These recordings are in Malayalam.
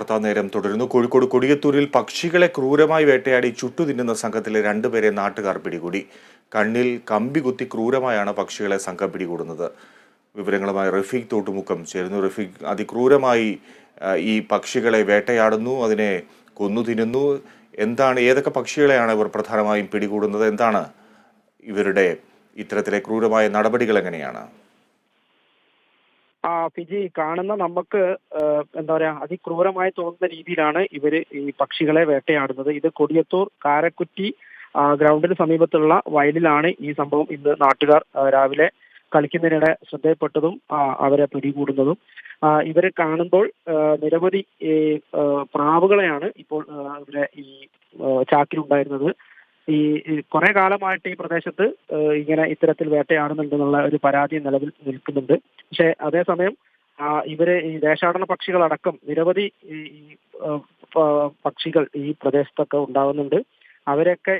വാർത്താ നേരം തുടരുന്നു. കോഴിക്കോട് കൊടിയത്തൂരിൽ പക്ഷികളെ ക്രൂരമായി വേട്ടയാടി ചുട്ടുതിന്നുന്ന സംഘത്തിലെ രണ്ടുപേരെ നാട്ടുകാർ പിടികൂടി. കണ്ണിൽ കമ്പി കുത്തി ക്രൂരമായാണ് പക്ഷികളെ സംഘം പിടികൂടുന്നത്. വിവരങ്ങളുമായി റഫീഖ് തോട്ടുമുക്കം ചേരുന്നു. റഫീഖ് അതിക്രൂരമായി ഈ പക്ഷികളെ വേട്ടയാടുന്നു അതിനെ കൊന്നു തിന്നുന്നു എന്താണ് ഏതൊക്കെ പക്ഷികളെയാണ് ഇവർ പ്രധാനമായും പിടികൂടുന്നത്? എന്താണ് ഇവരുടെ ഇത്തരത്തിലെ ക്രൂരമായ നടപടികൾ എങ്ങനെയാണ്? ആ ഫിജി കാണുന്ന നമുക്ക് എന്താ പറയാ അതിക്രൂരമായി തോന്നുന്ന രീതിയിലാണ് ഇവർ ഈ പക്ഷികളെ വേട്ടയാടുന്നത്. ഇത് കൊടിയത്തൂർ കാരക്കുറ്റി ഗ്രൗണ്ടിന് സമീപത്തുള്ള വയലിലാണ് ഈ സംഭവം ഇന്ന് നാട്ടുകാർ രാവിലെ കളിക്കുന്നതിനിടെ ശ്രദ്ധയപ്പെട്ടതും അവരെ പിടികൂടുന്നതും. ഇവരെ കാണുമ്പോൾ നിരവധി പ്രാവുകളെയാണ് ഇപ്പോൾ ഇവരെ ഈ ചാക്കിലുണ്ടായിരുന്നത്. ഈ കുറെ കാലമായിട്ട് ഈ പ്രദേശത്ത് ഇങ്ങനെ ഇത്തരത്തിൽ വേട്ടയാടുന്നുണ്ടെന്നുള്ള ഒരു പരാതി നിലവിൽ നിൽക്കുന്നുണ്ട്. പക്ഷെ അതേസമയം ഇവരെ ഈ ദേശാടന പക്ഷികളടക്കം നിരവധി ഈ പക്ഷികൾ ഈ പ്രദേശത്തൊക്കെ ഉണ്ടാകുന്നുണ്ട് അവരൊക്കെ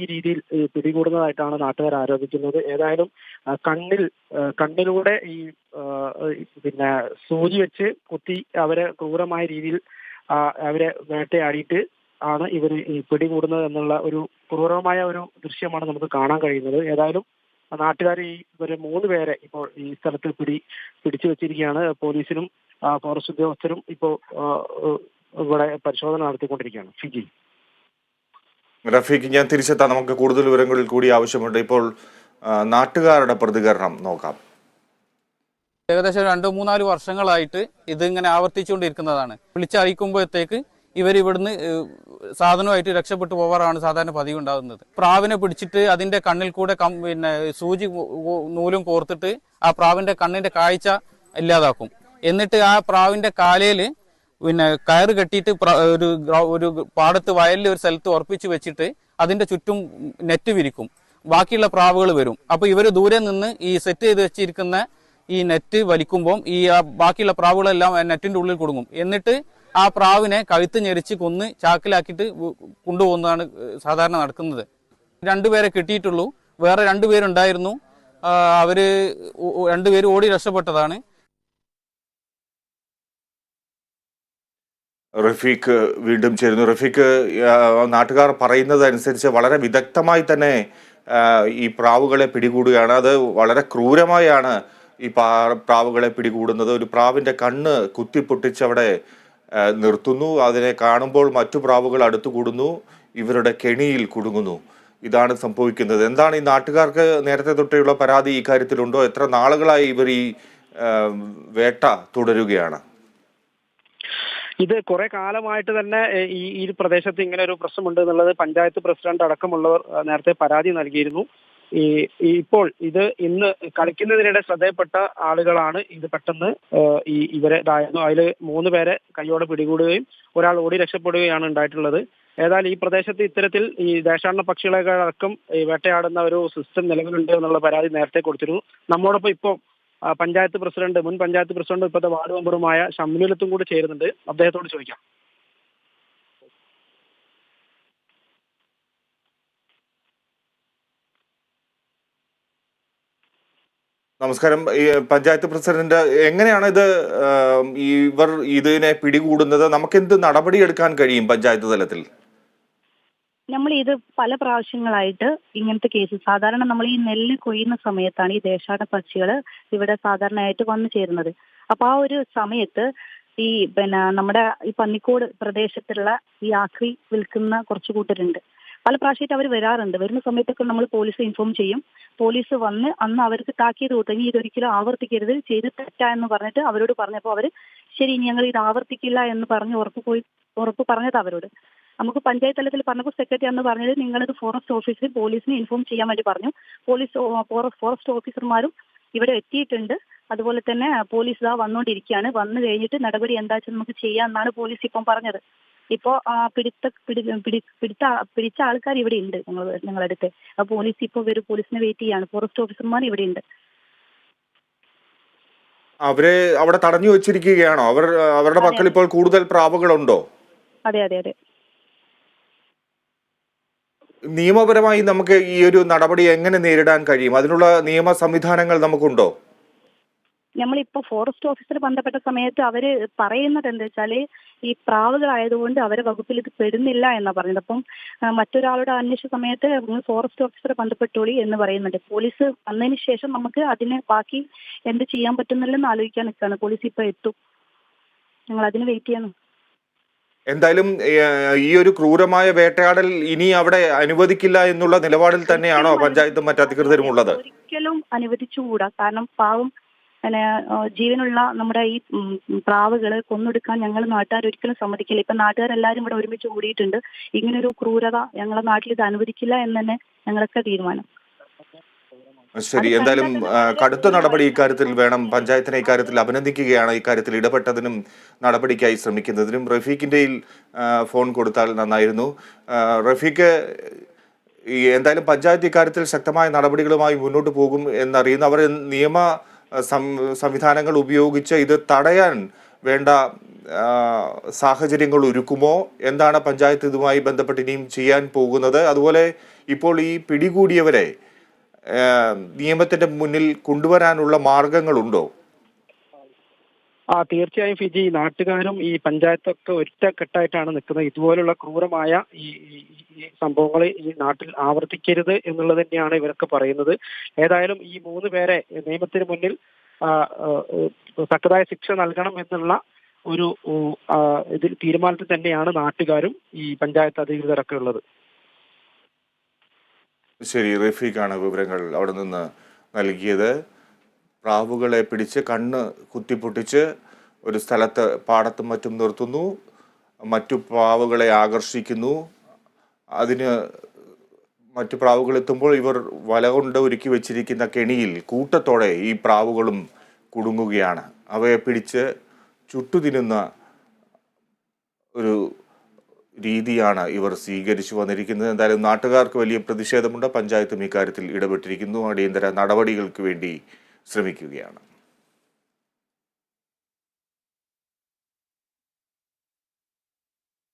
ഈ രീതിയിൽ പിടികൂടുന്നതായിട്ടാണ് നാട്ടുകാർ ആരോപിക്കുന്നത്. ഏതായാലും കണ്ണിൽ കണ്ണിലൂടെ ഈ പിന്നെ സൂചി വെച്ച് കുത്തി അവരെ ക്രൂരമായ രീതിയിൽ അവരെ വേട്ടയാടിയിട്ട് ആണ് ഇവർ ഈ പിടികൂടുന്നത് എന്നുള്ള ഒരു ക്രൂരമായ ഒരു ദൃശ്യമാണ് നമുക്ക് കാണാൻ കഴിയുന്നത്. ഏതായാലും നാട്ടുകാർ ഈ ഇവരെ മൂന്ന് പേരെ ഇപ്പോൾ ഈ സ്ഥലത്ത് പിടി പിടിച്ചു വെച്ചിരിക്കുകയാണ്. പോലീസിനും ഫോറസ്റ്റ് ഉദ്യോഗസ്ഥരും ഇപ്പോൾ ഇവിടെ പരിശോധന നടത്തിക്കൊണ്ടിരിക്കുകയാണ്. ഫിജി റഫീഖ് ഞാൻ തിരിച്ചെത്താം. നമുക്ക് കൂടുതൽ വിവരങ്ങളിൽ കൂടി ആവശ്യമുണ്ട്. ഇപ്പോൾ നാട്ടുകാരുടെ പ്രതികരണം നോക്കാം. ഏകദേശം രണ്ട് മൂന്നാൽ വർഷങ്ങളായിട്ട് ഇതിങ്ങനെ ആവർത്തിച്ചുകൊണ്ടിരിക്കുന്നതാണ്. വിളിച്ചറിയിക്കുമ്പോഴത്തേക്ക് ഇവർ സാധനമായിട്ട് രക്ഷപ്പെട്ടു പോവാറാണ് സാധാരണ പതിവ് ഉണ്ടാകുന്നത് പ്രാവിനെ പിടിച്ചിട്ട് അതിന്റെ കണ്ണിൽ കൂടെ പിന്നെ സൂചി നൂലും കോർത്തിട്ട് ആ പ്രാവിന്റെ കണ്ണിന്റെ കാഴ്ച ഇല്ലാതാക്കും. എന്നിട്ട് ആ പ്രാവിന്റെ കാലയിൽ പിന്നെ കയറ് കെട്ടിയിട്ട് ഒരു ഒരു പാടത്ത് വയലിൽ ഒരു സ്ഥലത്ത് ഉറപ്പിച്ച് വെച്ചിട്ട് അതിന്റെ ചുറ്റും നെറ്റ് വിരിക്കും. ബാക്കിയുള്ള പ്രാവുകൾ വരും. അപ്പൊ ഇവർ ദൂരെ നിന്ന് ഈ സെറ്റ് ചെയ്ത് വെച്ചിരിക്കുന്ന ഈ നെറ്റ് വലിക്കുമ്പോൾ ഈ ബാക്കിയുള്ള പ്രാവുകളെല്ലാം നെറ്റിന്റെ ഉള്ളിൽ കൊടുങ്ങും. എന്നിട്ട് ആ പ്രാവിനെ കഴുത്ത് ഞെരിച്ച് കൊന്ന് ചാക്കിലാക്കിയിട്ട് കൊണ്ടുപോകുന്നതാണ് സാധാരണ നടക്കുന്നത്. രണ്ടുപേരെ കിട്ടിയിട്ടുള്ളൂ. വേറെ രണ്ടുപേരുണ്ടായിരുന്നു. അവർ രണ്ടുപേര് ഓടി രക്ഷപ്പെട്ടതാണ്. റഫീഖ് വീണ്ടും ചേരുന്നു. റഫീഖ് നാട്ടുകാർ പറയുന്നത് അനുസരിച്ച് വളരെ വിദഗ്ധമായി തന്നെ ഈ പ്രാവുകളെ പിടികൂടുകയാണ്. അത് വളരെ ക്രൂരമായാണ് ഈ പ്രാവുകളെ പിടികൂടുന്നത്. ഒരു പ്രാവിന്റെ കണ്ണ് കുത്തിപ്പൊട്ടിച്ച് അവിടെ ആ, നിർത്തുന്നു. അതിനെ കാണുമ്പോൾ മറ്റു പ്രാവുകൾ അടുത്തുകൂടുന്നു. ഇവരുടെ കെണിയിൽ കുടുങ്ങുന്നു. ഇതാണ് സംഭവിക്കുന്നത്. എന്താണ് ഈ നാട്ടുകാർക്ക് നേരത്തെ തൊട്ടേയുള്ള പരാതി ഈ കാര്യത്തിലുണ്ടോ? എത്ര നാളുകളായി ഇവർ ഈ വേട്ട തുടരുകയാണ്? ഇത് കുറെ കാലമായിട്ട് തന്നെ ഈ ഈ പ്രദേശത്ത് ഇങ്ങനെ ഒരു പ്രശ്നമുണ്ട് എന്നുള്ളത് പഞ്ചായത്ത് പ്രസിഡന്റ് അടക്കമുള്ളവർ നേരത്തെ പരാതി നൽകിയിരുന്നു. ഈ ഇപ്പോൾ ഇത് ഇന്ന് കളിക്കുന്നതിനിടെ ശ്രദ്ധയപ്പെട്ട ആളുകളാണ് ഇത് പെട്ടെന്ന് ഈ ഇവരെ ഇതായിരുന്നു. അതിൽ മൂന്ന് പേരെ കൈയോടെ പിടികൂടുകയും ഒരാൾ ഓടി രക്ഷപ്പെടുകയാണ് ഉണ്ടായിട്ടുള്ളത്. ഏതായാലും ഈ പ്രദേശത്ത് ഇത്തരത്തിൽ ഈ ദേശാടന പക്ഷികളെ അടക്കം ഈ വേട്ടയാടുന്ന ഒരു സിസ്റ്റം നിലവിലുണ്ട് എന്നുള്ള പരാതി നേരത്തെ കൊടുത്തിരുന്നു. നമ്മോടൊപ്പം ഇപ്പോൾ പഞ്ചായത്ത് പ്രസിഡന്റ് മുൻ പഞ്ചായത്ത് പ്രസിഡന്റ് ഇപ്പോഴത്തെ വാർഡ് മെമ്പറുമായ ഷംലുലത്തും കൂടി ചേരുന്നുണ്ട്. അദ്ദേഹത്തോട് ചോദിക്കാം. നമസ്കാരം. പഞ്ചായത്ത് പ്രസിഡന്റ് എങ്ങനെയാണ് ഇത് ഇവർ ഇതിനെ പിടികൂടുന്നത്? നമുക്ക് എന്ത് നടപടിയെടുക്കാൻ കഴിയും പഞ്ചായത്ത് തലത്തിൽ? നമ്മൾ ഇത് പല പ്രാവശ്യങ്ങളായിട്ട് ഇങ്ങനത്തെ കേസ് സാധാരണ നമ്മൾ ഈ നെല്ല് കൊയ്യുന്ന സമയത്താണ് ഈ ദേശാടന പക്ഷികൾ ഇവിടെ സാധാരണയായിട്ട് വന്നു ചേരുന്നത്. അപ്പൊ ആ ഒരു സമയത്ത് ഈ പിന്നെ നമ്മുടെ ഈ പന്നിക്കോട് പ്രദേശത്തുള്ള ഈ ആക്രി വിൽക്കുന്ന കുറച്ച് കൂട്ടരുണ്ട്. പല പ്രാവശ്യമായിട്ട് അവർ വരാറുണ്ട്. വരുന്ന സമയത്തൊക്കെ നമ്മൾ പോലീസ് ഇൻഫോം ചെയ്യും. പോലീസ് വന്ന് അന്ന് അവർക്ക് താക്കീത് കൊടുത്തു. ഇനി ഇതൊരിക്കലും ആവർത്തിക്കരുത്. ചെയ്ത് തെറ്റാ എന്ന് പറഞ്ഞിട്ട് അവരോട് പറഞ്ഞപ്പോൾ അവർ ശരി ഇനി ഞങ്ങൾ ഇത് ആവർത്തിക്കില്ല എന്ന് പറഞ്ഞ് ഉറപ്പ് പോയി ഉറപ്പ് പറഞ്ഞത് അവരോട്. നമുക്ക് പഞ്ചായത്ത് തലത്തിൽ പറഞ്ഞപ്പോൾ സെക്രട്ടറി അന്ന് പറഞ്ഞത് നിങ്ങളിത് ഫോറസ്റ്റ് ഓഫീസിൽ പോലീസിനെ ഇൻഫോം ചെയ്യാൻ വേണ്ടി പറഞ്ഞു. പോലീസ് ഫോറസ്റ്റ് ഓഫീസർമാരും ഇവിടെ എത്തിയിട്ടുണ്ട്. അതുപോലെ തന്നെ പോലീസ് ഇതാ വന്നുകൊണ്ടിരിക്കുകയാണ് വന്നു കഴിഞ്ഞിട്ട് നടപടി എന്താ വെച്ചാൽ നമുക്ക് ചെയ്യാമെന്നാണ് പോലീസ് ഇപ്പം പറഞ്ഞത്. ഇപ്പോ പിടുത്ത പിടിത്ത പിടി പിടി പിടിച്ച പിടിച്ച ആൾക്കാർ ഇവിടെ ഉണ്ട് ഞങ്ങൾ ഞങ്ങളുടെ അടുത്ത് പോലീസ് ഇപ്പോൾ വരും പോലീസിനെ വെയിറ്റ് ചെയ്യാണ്. ഫോറസ്റ്റ് ഓഫീസർമാർ ഇവിടെ ഉണ്ട്. അവരെ അവിടെ തടഞ്ഞു വെച്ചിരിക്കുകയാണോ? അവർ അവരുടെ പക്കൽ ഇപ്പോൾ കൂടുതൽ പ്രാവുകളുണ്ടോ? അതെ അതെ അതെ. നിയമപരമായി നമുക്ക് ഈ ഒരു നടപടി എങ്ങനെ നേരിടാൻ കഴിയും? അതിനുള്ള നിയമ സംവിധാനങ്ങൾ നമുക്കുണ്ടോ? നമ്മളിപ്പോ ഫോറസ്റ്റ് ഓഫീസർ ബന്ധപ്പെട്ട സമയത്ത് അവർ പറയുന്നത് എന്താ വെച്ചാൽ ഈ പ്രാവുകളായതുകൊണ്ട് അവരെ വകുപ്പിൽ ഇത് പെടുന്നില്ല എന്നാ പറഞ്ഞത് അപ്പം മറ്റൊരാളോട് അന്വേഷിച്ച സമയത്ത് ഫോറസ്റ്റ് ഓഫീസറെ ബന്ധപ്പെട്ടോളി എന്ന് പറയുന്നുണ്ട്. പോലീസ് വന്നതിന് ശേഷം നമുക്ക് അതിന് ബാക്കി എന്ത് ചെയ്യാൻ പറ്റുന്നില്ലെന്ന് ആലോചിക്കാൻ നിൽക്കുകയാണ് പോലീസ് ഇപ്പൊ എത്തും. ഞങ്ങൾ അതിന് വെയിറ്റ് ചെയ്യണം. എന്തായാലും ഈ ഒരു ക്രൂരമായ വേട്ടയാടൽ ഇനി അവിടെ അനുവദിക്കില്ല എന്നുള്ള നിലപാടിൽ തന്നെയാണോ പഞ്ചായത്തും മറ്റു അധികൃതരും ഉള്ളത്? ഒരിക്കലും അനുവദിച്ചുകൂടാ. കാരണം പാവം ജീവനുള്ള നമ്മുടെ ഈ പ്രാവുകൾ കൊന്നൊടുക്കാൻ ഞങ്ങൾ നാട്ടുകാർ ഒരിക്കലും സമ്മതിക്കില്ല. ഇപ്പൊ നാട്ടുകാരെല്ലാരും ഇവിടെ ഒരുമിച്ച് കൂടിയിട്ടുണ്ട്. ഇങ്ങനൊരു ക്രൂരത ഞങ്ങളെ നാട്ടിൽ ഇത് അനുവദിക്കില്ല എന്ന് തന്നെ ഞങ്ങളൊക്കെ തീരുമാനം. ശരി. എന്തായാലും കടുത്ത നടപടി ഇക്കാര്യത്തിൽ വേണം. പഞ്ചായത്തിനെ ഇക്കാര്യത്തിൽ അഭിനന്ദിക്കുകയാണ് ഇക്കാര്യത്തിൽ ഇടപെട്ടതിനും നടപടിക്കായി ശ്രമിക്കുന്നതിനും. റഫീഖിന്റെയിൽ ഫോൺ കൊടുത്താൽ നന്നായിരുന്നു. റഫീഖ് ഈ എന്തായാലും പഞ്ചായത്ത് ഇക്കാര്യത്തിൽ ശക്തമായ നടപടികളുമായി മുന്നോട്ട് പോകും എന്നറിയുന്നു. അവർ നിയമ സംവിധാനങ്ങൾ ഉപയോഗിച്ച് ഇത് തടയാൻ വേണ്ട സാഹചര്യങ്ങൾ ഒരുക്കുമോ? എന്താണ് പഞ്ചായത്ത് ഇതുമായി ബന്ധപ്പെട്ട് ഇനിയും ചെയ്യാൻ പോകുന്നത്? അതുപോലെ ഇപ്പോൾ ഈ പിടികൂടിയവരെ നിയമത്തിന്റെ മുന്നിൽ കൊണ്ടുവരാനുള്ള മാർഗങ്ങളുണ്ടോ? ആ തീർച്ചയായും ഫിജി നാട്ടുകാരും ഈ പഞ്ചായത്തൊക്കെ ഒറ്റക്കെട്ടായിട്ടാണ് നിൽക്കുന്നത്. ഇതുപോലുള്ള ക്രൂരമായ ഈ സംഭവങ്ങൾ ഈ നാട്ടിൽ ആവർത്തിക്കരുത് എന്നുള്ളത് തന്നെയാണ് ഇവരൊക്കെ പറയുന്നത്. ഏതായാലും ഈ മൂന്ന് പേരെ നിയമത്തിന് മുന്നിൽ തക്കതായ ശിക്ഷ നൽകണം എന്നുള്ള ഒരു ഇതിൽ തീരുമാനത്തിൽ തന്നെയാണ് നാട്ടുകാരും ഈ പഞ്ചായത്ത് അധികൃതരൊക്കെ ഉള്ളത്. ശരി റഫീഖാണ് വിവരങ്ങൾ അവിടെ നിന്ന് നൽകിയത്. പ്രാവുകളെ പിടിച്ച് കണ്ണ് കുത്തിപ്പൊട്ടിച്ച് ഒരു സ്ഥലത്ത് പാടത്തും മറ്റും നിർത്തുന്നു. മറ്റു പ്രാവുകളെ ആകർഷിക്കുന്നു. അതിന് മറ്റു പ്രാവുകൾ എത്തുമ്പോൾ ഇവർ വല കൊണ്ട് ഒരുക്കി വെച്ചിരിക്കുന്ന കെണിയിൽ കൂട്ടത്തോടെ ഈ പ്രാവുകളും കുടുങ്ങുകയാണ്. അവയെ പിടിച്ച് ചുട്ടുതിന്നുന്ന ഒരു രീതിയാണ് ഇവർ സ്വീകരിച്ചു വന്നിരിക്കുന്നത്. എന്തായാലും നാട്ടുകാർക്ക് വലിയ പ്രതിഷേധമുണ്ട്. പഞ്ചായത്തും ഇക്കാര്യത്തിൽ ഇടപെട്ടിരിക്കുന്നു. അടിയന്തര നടപടികൾക്ക് വേണ്ടി ശ്രമിക്കുകയാണ്.